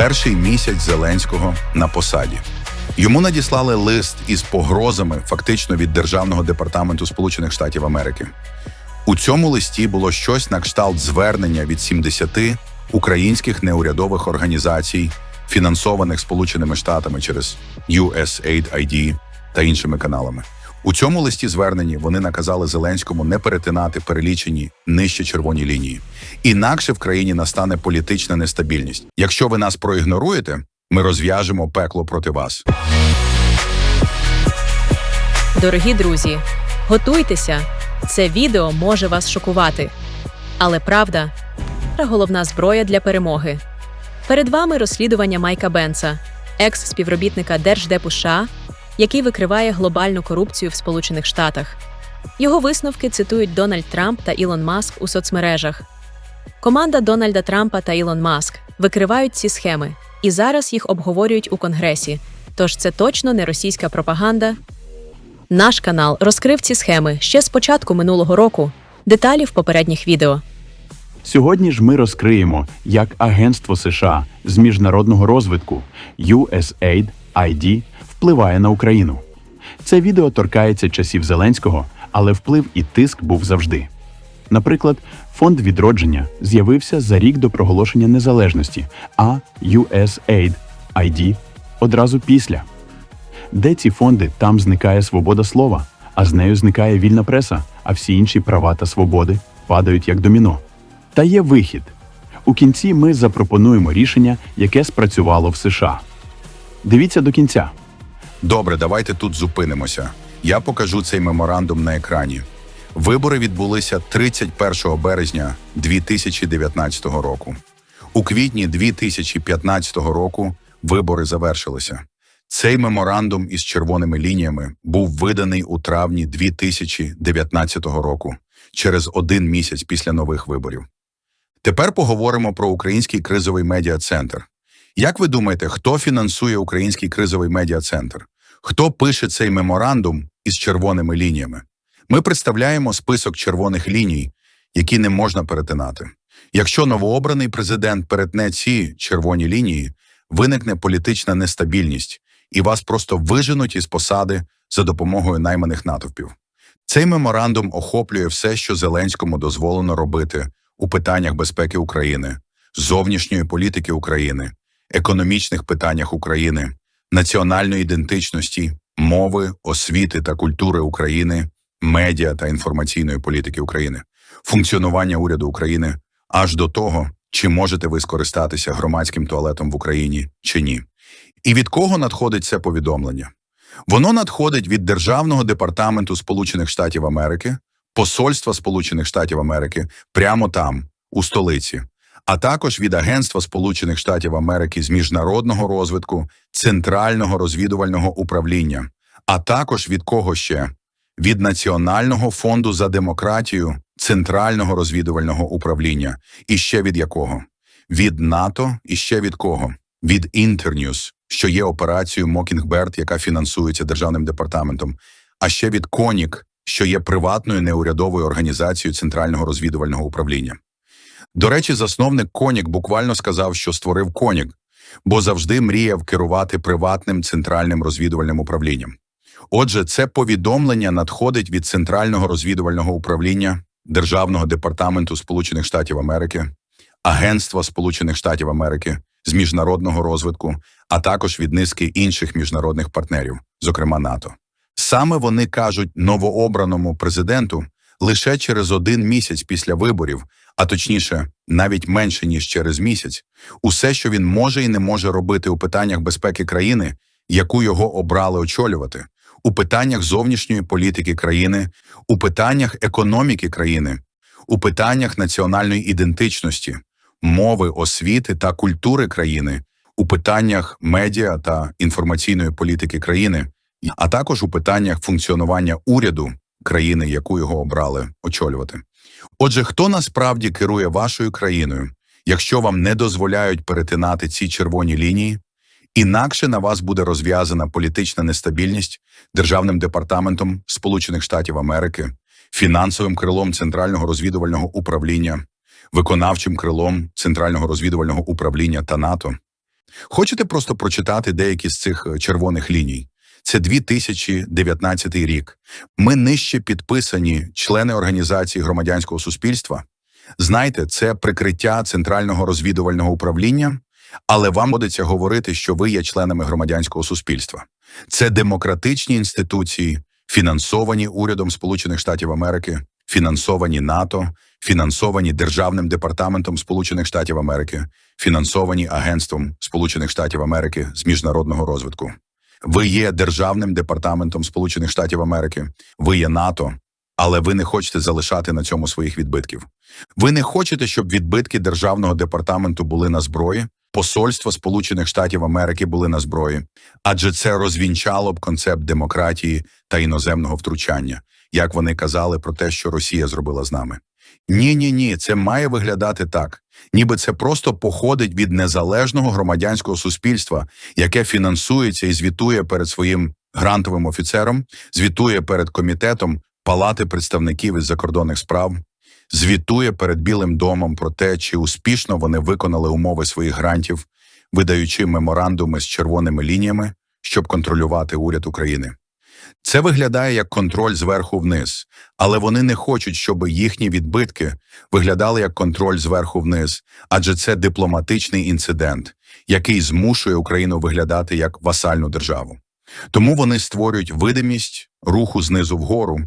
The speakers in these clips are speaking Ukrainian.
перший місяць Зеленського на посаді. Йому надіслали лист із погрозами фактично від Державного департаменту Сполучених Штатів Америки. У цьому листі було щось на кшталт звернення від 70 українських неурядових організацій, фінансованих Сполученими Штатами через USAID та іншими каналами. У цьому листі зверненні вони наказали Зеленському не перетинати перелічені нижче червоні лінії. Інакше в країні настане політична нестабільність. Якщо ви нас проігноруєте, ми розв'яжемо пекло проти вас. Дорогі друзі, готуйтеся! Це відео може вас шокувати. Але правда головна зброя для перемоги. Перед вами розслідування Майка Бенса, екс-співробітника Держдепу США, який викриває глобальну корупцію в Сполучених Штатах. Його висновки цитують Дональд Трамп та Ілон Маск у соцмережах. Команда Дональда Трампа та Ілон Маск викривають ці схеми, і зараз їх обговорюють у Конгресі. Тож це точно не російська пропаганда. Наш канал розкрив ці схеми ще з початку минулого року. Деталі в попередніх відео. Сьогодні ж ми розкриємо, як Агентство США з міжнародного розвитку USAID впливає на Україну. Це відео торкається часів Зеленського, але вплив і тиск був завжди. Наприклад, фонд відродження з'явився за рік до проголошення незалежності, а USAID ID одразу після. Де ці фонди, там зникає свобода слова, а з нею зникає вільна преса, а всі інші права та свободи падають як доміно. Та є вихід. У кінці ми запропонуємо рішення, яке спрацювало в США. Дивіться до кінця. Добре, давайте тут зупинимося. Я покажу цей меморандум на екрані. Вибори відбулися 31 березня 2019 року. У квітні 2015 року вибори завершилися. Цей меморандум із червоними лініями був виданий у травні 2019 року, через один місяць після нових виборів. Тепер поговоримо про український кризовий медіа-центр. Як ви думаєте, хто фінансує український кризовий медіа-центр? Хто пише цей меморандум із червоними лініями? Ми представляємо список червоних ліній, які не можна перетинати. Якщо новообраний президент перетне ці червоні лінії, виникне політична нестабільність, і вас просто виженуть із посади за допомогою найманих натовпів. Цей меморандум охоплює все, що Зеленському дозволено робити у питаннях безпеки України, зовнішньої політики України, економічних питаннях України, національної ідентичності, мови, освіти та культури України, медіа та інформаційної політики України, функціонування уряду України аж до того, чи можете ви скористатися громадським туалетом в Україні чи ні. І від кого надходить це повідомлення? Воно надходить від Державного департаменту Сполучених Штатів Америки, Посольства Сполучених Штатів Америки прямо там, у столиці, а також від Агентства Сполучених Штатів Америки з міжнародного розвитку, Центрального розвідувального управління, а також від кого ще? Від Національного фонду за демократію, Центрального розвідувального управління, і ще від якого? Від НАТО і ще від кого? Від Інтерньюз, що є операцією Мокінгберт, яка фінансується державним департаментом, а ще від Конік, що є приватною неурядовою організацією Центрального розвідувального управління. До речі, засновник Конік буквально сказав, що створив Конік, бо завжди мріяв керувати приватним центральним розвідувальним управлінням. Отже, це повідомлення надходить від Центрального розвідувального управління Державного департаменту Сполучених Штатів Америки, Агентства Сполучених Штатів Америки з міжнародного розвитку, а також від низки інших міжнародних партнерів, зокрема НАТО. Саме вони кажуть новообраному президенту лише через один місяць після виборів, а точніше, навіть менше ніж через місяць, усе, що він може і не може робити у питаннях безпеки країни, яку його обрали очолювати, у питаннях зовнішньої політики країни, у питаннях економіки країни, у питаннях національної ідентичності, мови, освіти та культури країни, у питаннях медіа та інформаційної політики країни, а також у питаннях функціонування уряду країни, яку його обрали очолювати. Отже, хто насправді керує вашою країною, якщо вам не дозволяють перетинати ці червоні лінії? Інакше на вас буде розв'язана політична нестабільність Державним департаментом Сполучених Штатів Америки, фінансовим крилом Центрального розвідувального управління, виконавчим крилом Центрального розвідувального управління та НАТО. Хочете просто прочитати деякі з цих е, червоних ліній? Це 2019 рік. Ми нижче підписані члени організації громадянського суспільства. Знаєте, це прикриття Центрального розвідувального управління, але вам доводиться говорити, що ви є членами громадянського суспільства. Це демократичні інституції, фінансовані урядом Сполучених Штатів Америки, фінансовані НАТО, фінансовані Державним департаментом Сполучених Штатів Америки, фінансовані Агентством Сполучених Штатів Америки з міжнародного розвитку. Ви є Державним департаментом Сполучених Штатів Америки, ви є НАТО, але ви не хочете залишати на цьому своїх відбитків. Ви не хочете, щоб відбитки Державного департаменту були на зброї, посольства Сполучених Штатів Америки були на зброї, адже це розвінчало б концепт демократії та іноземного втручання, як вони казали про те, що Росія зробила з нами. Ні, ні, ні, це має виглядати так, ніби це просто походить від незалежного громадянського суспільства, яке фінансується і звітує перед своїм грантовим офіцером, звітує перед комітетом Палати представників із закордонних справ, звітує перед Білим домом про те, чи успішно вони виконали умови своїх грантів, видаючи меморандуми з червоними лініями, щоб контролювати уряд України. Це виглядає як контроль зверху вниз, але вони не хочуть, щоб їхні відбитки виглядали як контроль зверху вниз, адже це дипломатичний інцидент, який змушує Україну виглядати як васальну державу. Тому вони створюють видимість руху знизу вгору,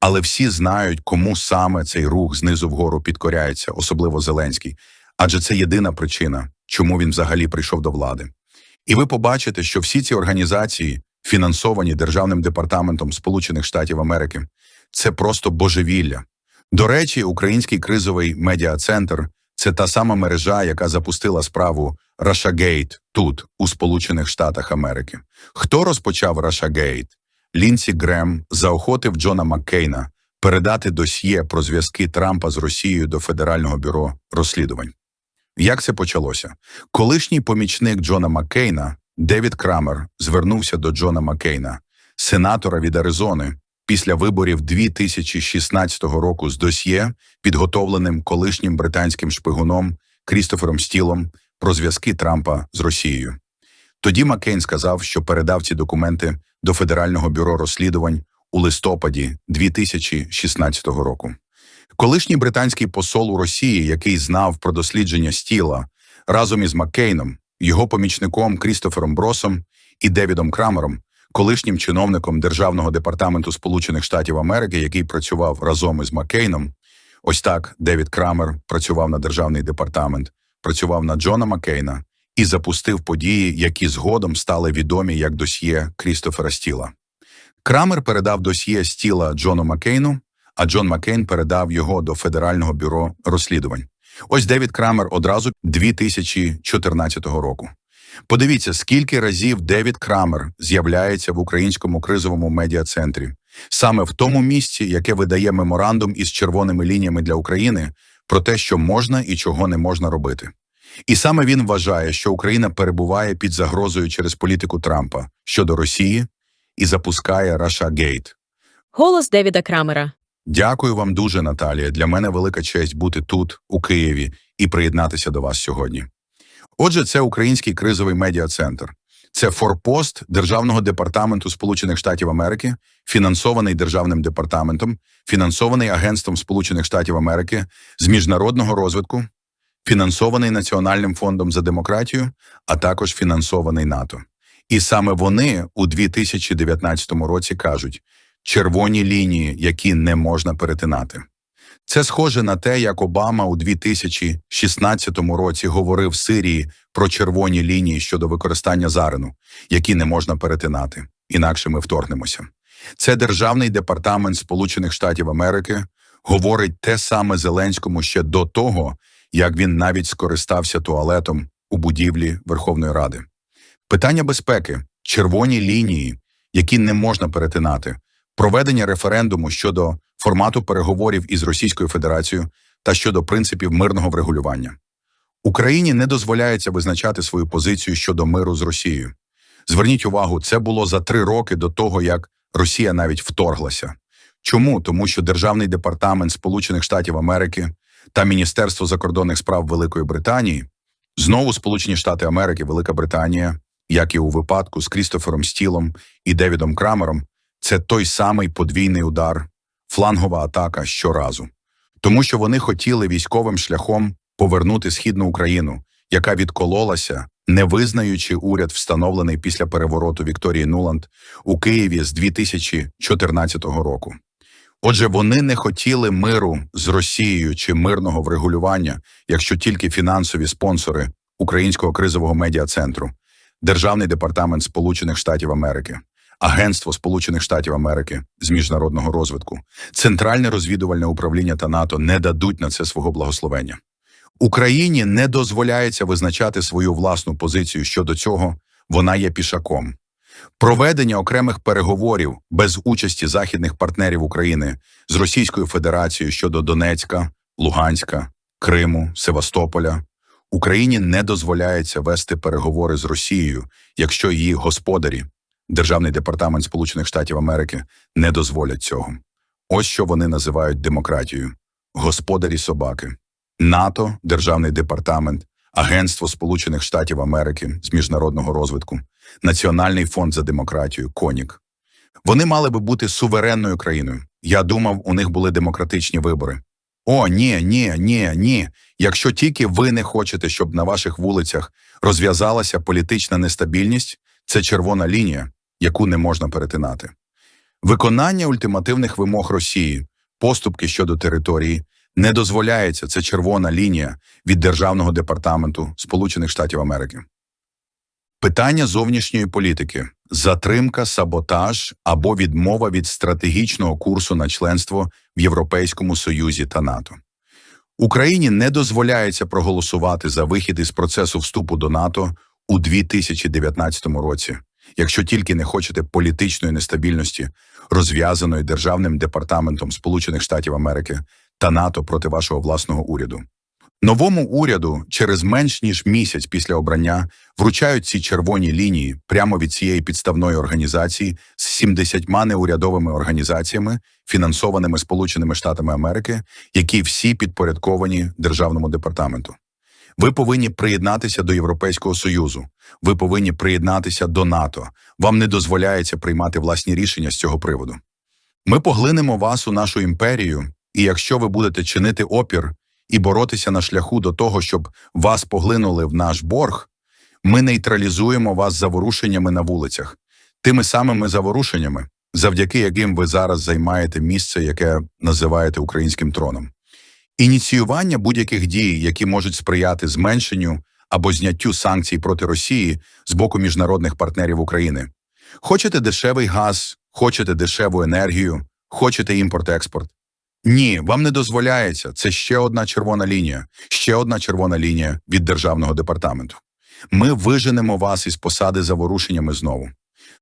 але всі знають, кому саме цей рух знизу вгору підкоряється, особливо Зеленський, адже це єдина причина, чому він взагалі прийшов до влади. І ви побачите, що всі ці організації, фінансовані Державним департаментом Сполучених Штатів Америки, це просто божевілля. До речі, український кризовий медіа-центр це та сама мережа, яка запустила справу Russiagate тут, у Сполучених Штатах Америки. Хто розпочав Russiagate? Лінсі Грем заохотив Джона Маккейна передати досьє про зв'язки Трампа з Росією до Федерального бюро розслідувань. Як це почалося? Колишній помічник Джона Маккейна Девід Крамер звернувся до Джона Маккейна, сенатора від Аризони, після виборів 2016 року з досьє, підготовленим колишнім британським шпигуном Крістофером Стілом про зв'язки Трампа з Росією. Тоді Маккейн сказав, що передав ці документи до Федерального бюро розслідувань у листопаді 2016 року. Колишній британський посол у Росії, який знав про дослідження Стіла, разом із Маккейном, його помічником Крістофером Бросом і Девідом Крамером, колишнім чиновником Державного департаменту Сполучених Штатів Америки, який працював разом із Маккейном. Ось так Девід Крамер працював на державний департамент, працював на Джона Маккейна і запустив події, які згодом стали відомі як досьє Крістофера Стіла. Крамер передав досьє Стіла Джону Маккейну, а Джон Маккейн передав його до Федерального бюро розслідувань. Ось Девід Крамер одразу 2014 року. Подивіться, скільки разів Девід Крамер з'являється в українському кризовому медіа-центрі, саме в тому місці, яке видає меморандум із червоними лініями для України про те, що можна і чого не можна робити. І саме він вважає, що Україна перебуває під загрозою через політику Трампа щодо Росії і запускає Рашагейт. Голос Девіда Крамера. Дякую вам дуже, Наталія. Для мене велика честь бути тут, у Києві, і приєднатися до вас сьогодні. Отже, це український кризовий медіа-центр. Це форпост Державного департаменту Сполучених Штатів Америки, фінансований Державним департаментом, фінансований Агентством Сполучених Штатів Америки з міжнародного розвитку, фінансований Національним фондом за демократію, а також фінансований НАТО. І саме вони у 2019 році кажуть червоні лінії, які не можна перетинати. Це схоже на те, як Обама у 2016 році говорив Сирії про червоні лінії щодо використання зарину, які не можна перетинати, інакше ми вторгнемося. Це Державний департамент Сполучених Штатів Америки говорить те саме Зеленському ще до того, як він навіть скористався туалетом у будівлі Верховної Ради. Питання безпеки, червоні лінії, які не можна перетинати, проведення референдуму щодо формату переговорів із Російською Федерацією та щодо принципів мирного врегулювання. Україні не дозволяється визначати свою позицію щодо миру з Росією. Зверніть увагу, це було за три роки до того, як Росія навіть вторглася. Чому? Тому що Державний департамент Сполучених Штатів Америки та Міністерство закордонних справ Великої Британії Знову Сполучені Штати Америки, Велика Британія, як і у випадку з Крістофером Стілом і Девідом Крамером, це той самий подвійний удар, флангова атака щоразу. Тому що вони хотіли військовим шляхом повернути східну Україну, яка відкололася, не визнаючи уряд, встановлений після перевороту Вікторії Нуланд у Києві з 2014 року. Отже, вони не хотіли миру з Росією чи мирного врегулювання, якщо тільки фінансові спонсори Українського кризового медіа-центру, Державний департамент Сполучених Штатів Америки, Агентство Сполучених Штатів Америки з міжнародного розвитку, Центральне розвідувальне управління та НАТО не дадуть на це свого благословення. Україні не дозволяється визначати свою власну позицію щодо цього, вона є пішаком. Проведення окремих переговорів без участі західних партнерів України з Російською Федерацією щодо Донецька, Луганська, Криму, Севастополя Україні не дозволяється вести переговори з Росією, якщо її господарі, Державний департамент Сполучених Штатів Америки, не дозволять цього. Ось що вони називають демократією: господарі собаки, НАТО, Державний департамент, Агентство Сполучених Штатів Америки з міжнародного розвитку, Національний фонд за демократію, Конік. Вони мали би бути суверенною країною. Я думав, у них були демократичні вибори. О, ні, ні, ні, ні. Якщо тільки ви не хочете, щоб на ваших вулицях розв'язалася політична нестабільність, це червона лінія, яку не можна перетинати. Виконання ультимативних вимог Росії, поступки щодо території не дозволяється. Це червона лінія від Державного департаменту Сполучених Штатів Америки. Питання зовнішньої політики, затримка, саботаж або відмова від стратегічного курсу на членство в Європейському Союзі та НАТО. Україні не дозволяється проголосувати за вихід із процесу вступу до НАТО у 2019 році, якщо тільки не хочете політичної нестабільності, розв'язаної Державним департаментом Сполучених Штатів Америки та НАТО проти вашого власного уряду. Новому уряду через менш ніж місяць після обрання вручають ці червоні лінії прямо від цієї підставної організації з 70 неурядовими організаціями, фінансованими Сполученими Штатами Америки, які всі підпорядковані державному департаменту. Ви повинні приєднатися до Європейського Союзу. Ви повинні приєднатися до НАТО. Вам не дозволяється приймати власні рішення з цього приводу. Ми поглинемо вас у нашу імперію, і якщо ви будете чинити опір і боротися на шляху до того, щоб вас поглинули в наш борг, ми нейтралізуємо вас заворушеннями на вулицях, тими самими заворушеннями, завдяки яким ви зараз займаєте місце, яке називаєте українським троном. Ініціювання будь-яких дій, які можуть сприяти зменшенню або зняттю санкцій проти Росії з боку міжнародних партнерів України. Хочете дешевий газ, хочете дешеву енергію, хочете імпорт-експорт. Ні, вам не дозволяється. Це ще одна червона лінія, ще одна червона лінія від державного департаменту. Ми виженемо вас із посади за ворушеннями знову.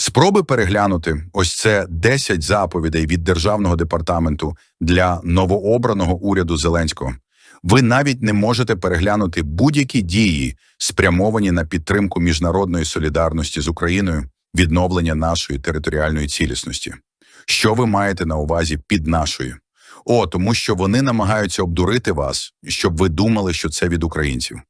Спроби переглянути ось це 10 заповідей від державного департаменту для новообраного уряду Зеленського. Ви навіть не можете переглянути будь-які дії, спрямовані на підтримку міжнародної солідарності з Україною, відновлення нашої територіальної цілісності. Що ви маєте на увазі під нашою? О, тому що вони намагаються обдурити вас, щоб ви думали, що це від українців.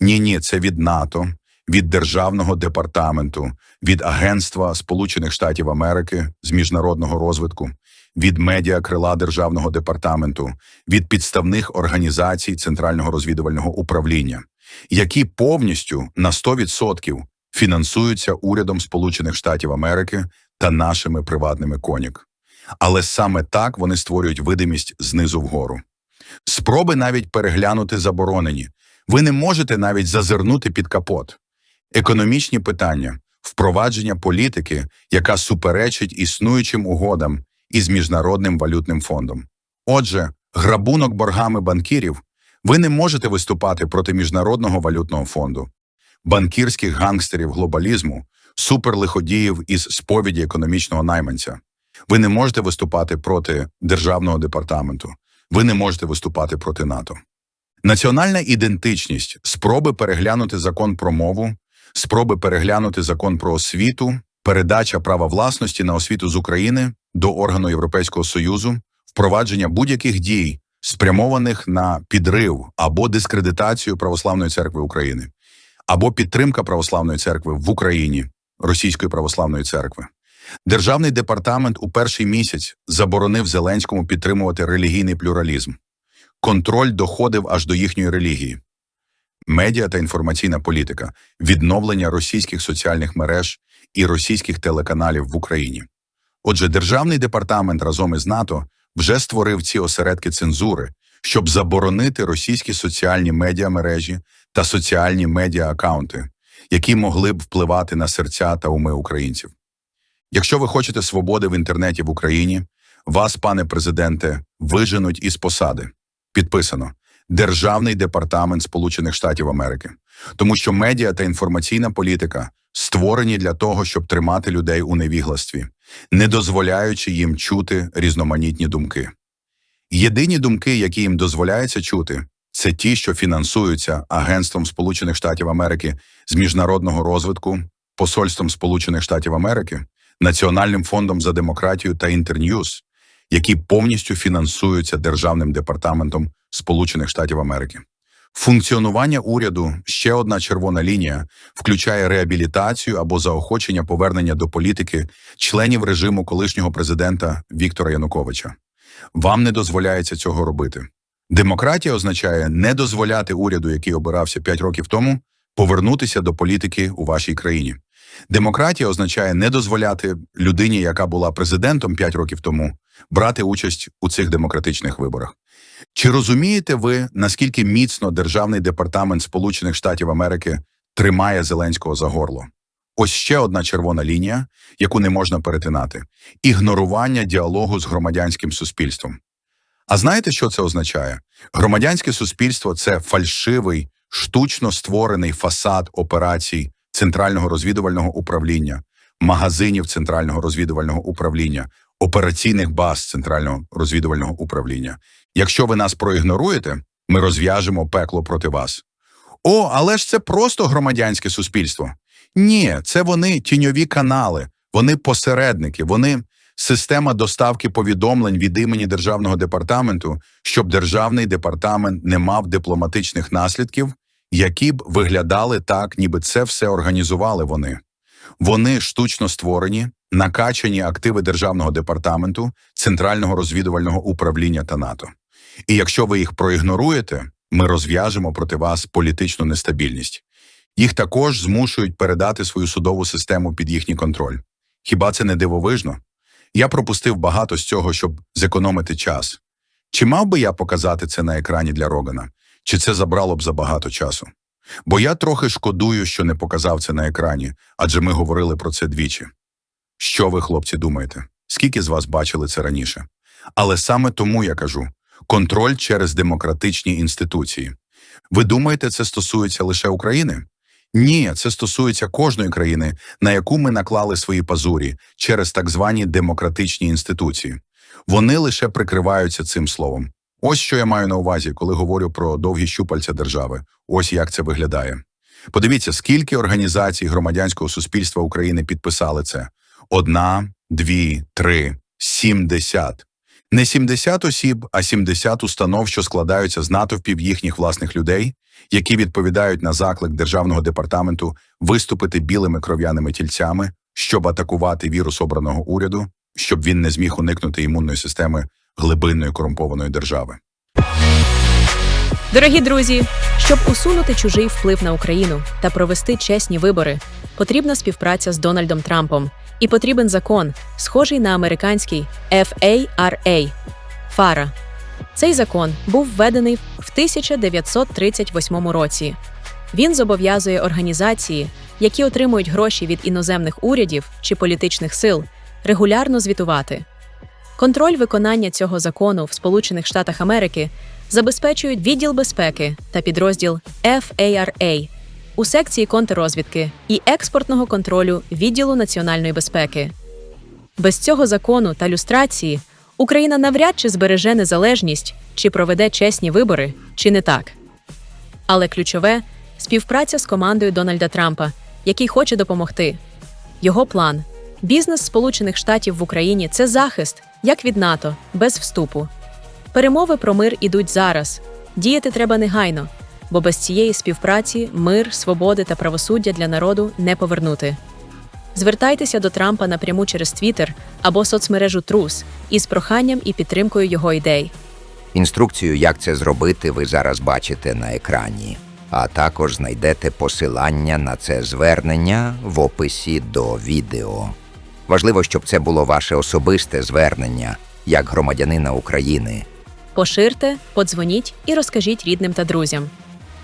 Ні, ні, це від НАТО, від Державного департаменту, від Агентства Сполучених Штатів Америки з міжнародного розвитку, від медіа крила Державного департаменту, від підставних організацій Центрального розвідувального управління, які повністю на 100% фінансуються урядом Сполучених Штатів Америки та нашими приватними конік. Але саме так вони створюють видимість знизу вгору. Спроби навіть переглянути заборонені. Ви не можете навіть зазирнути під капот. Економічні питання, впровадження політики, яка суперечить існуючим угодам із Міжнародним валютним фондом. Отже, грабунок боргами банкірів ви не можете виступати проти Міжнародного валютного фонду, банкірських гангстерів глобалізму, суперлиходіїв із сповіді економічного найманця. Ви не можете виступати проти державного департаменту. Ви не можете виступати проти НАТО. Національна ідентичність, спроби переглянути закон про мову, спроби переглянути закон про освіту, передача права власності на освіту з України до органу Європейського Союзу, впровадження будь-яких дій, спрямованих на підрив або дискредитацію Православної церкви України. або підтримка православної церкви в Україні, Російської православної церкви. Державний департамент у перший місяць заборонив Зеленському підтримувати релігійний плюралізм. Контроль доходив аж до їхньої релігії. Медіа та інформаційна політика, відновлення російських соціальних мереж і російських телеканалів в Україні. Отже, Державний департамент разом із НАТО вже створив ці осередки цензури, щоб заборонити російські соціальні медіамережі та соціальні медіа-акаунти, які могли б впливати на серця та уми українців. Якщо ви хочете свободи в інтернеті в Україні, вас, пане президенте, виженуть із посади. Підписано Державний департамент Сполучених Штатів Америки, тому що медіа та інформаційна політика створені для того, щоб тримати людей у невігластві, не дозволяючи їм чути різноманітні думки. Єдині думки, які їм дозволяється чути, це ті, що фінансуються Агентством Сполучених Штатів Америки з міжнародного розвитку, Посольством Сполучених Штатів Америки, Національним фондом за демократію та Інтерньюз, які повністю фінансуються Державним департаментом Сполучених Штатів Америки. Функціонування уряду ще одна червона лінія включає реабілітацію або заохочення повернення до політики членів режиму колишнього президента Віктора Януковича. Вам не дозволяється цього робити. Демократія означає не дозволяти уряду, який обирався 5 років тому, повернутися до політики у вашій країні. Демократія означає не дозволяти людині, яка була президентом 5 років тому, брати участь у цих демократичних виборах. Чи розумієте ви, наскільки міцно Державний департамент Сполучених Штатів Америки тримає Зеленського за горло? Ось ще одна червона лінія, яку не можна перетинати ігнорування діалогу з громадянським суспільством. А знаєте, що це означає? Громадянське суспільство це фальшивий, штучно створений фасад операцій Центрального розвідувального управління, магазинів Центрального розвідувального управління, операційних баз Центрального розвідувального управління. Якщо ви нас проігноруєте, ми розв'яжемо пекло проти вас. О, але ж це просто громадянське суспільство. Ні, це вони тіньові канали, вони посередники, вони система доставки повідомлень від імені державного департаменту, щоб державний департамент не мав дипломатичних наслідків, які б виглядали так, ніби це все організували вони. Вони штучно створені, накачані активи державного департаменту, центрального розвідувального управління та НАТО. І якщо ви їх проігноруєте, ми розв'яжемо проти вас політичну нестабільність. Їх також змушують передати свою судову систему під їхній контроль. Хіба це не дивовижно? Я пропустив багато з цього, щоб зекономити час. Чи мав би я показати це на екрані для Рогана? Чи це забрало б забагато часу? Бо я трохи шкодую, що не показав це на екрані, адже ми говорили про це двічі. Що ви, хлопці, думаєте? Скільки з вас бачили це раніше? Але саме тому я кажу контроль через демократичні інституції. Ви думаєте, це стосується лише України? Ні, це стосується кожної країни, на яку ми наклали свої пазурі через так звані демократичні інституції. Вони лише прикриваються цим словом. Ось що я маю на увазі, коли говорю про довгі щупальця держави. Ось як це виглядає. Подивіться, скільки організацій громадянського суспільства України підписали це: одна, дві, три, сімдесят. Не 70 осіб, а 70 установ, що складаються з натовпів їхніх власних людей, які відповідають на заклик Державного департаменту виступити білими кров'яними тільцями, щоб атакувати вірус обраного уряду, щоб він не зміг уникнути імунної системи глибинної корумпованої держави. Дорогі друзі, щоб усунути чужий вплив на Україну та провести чесні вибори, потрібна співпраця з Дональдом Трампом і потрібен закон, схожий на американський FARA – FARA. Цей закон був введений в 1938 році. Він зобов'язує організації, які отримують гроші від іноземних урядів чи політичних сил, регулярно звітувати. Контроль виконання цього закону в Сполучених Штатах Америки забезпечують відділ безпеки та підрозділ FARA у секції контррозвідки і експортного контролю відділу національної безпеки. Без цього закону та люстрації Україна навряд чи збереже незалежність, чи проведе чесні вибори, чи не так. Але ключове співпраця з командою Дональда Трампа, який хоче допомогти. Його план бізнес Сполучених Штатів в Україні це захист, як від НАТО, без вступу. Перемови про мир ідуть зараз. Діяти треба негайно. бо без цієї співпраці мир, свободи та правосуддя для народу не повернути. Звертайтеся до Трампа напряму через Твіттер або соцмережу Трус із проханням і підтримкою його ідей. Інструкцію, як це зробити, ви зараз бачите на екрані. А також знайдете посилання на це звернення в описі до відео. Важливо, щоб це було ваше особисте звернення як громадянина України. Поширте, подзвоніть і розкажіть рідним та друзям.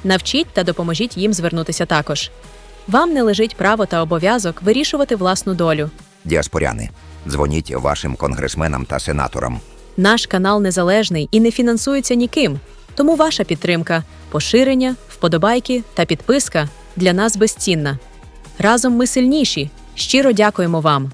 Навчіть та допоможіть їм звернутися також. Вам не лежить право та обов'язок вирішувати власну долю. Діаспоряни, дзвоніть вашим конгресменам та сенаторам. Наш канал незалежний і не фінансується ніким, тому ваша підтримка, поширення, вподобайки та підписка для нас безцінна. Разом ми сильніші. Щиро дякуємо вам.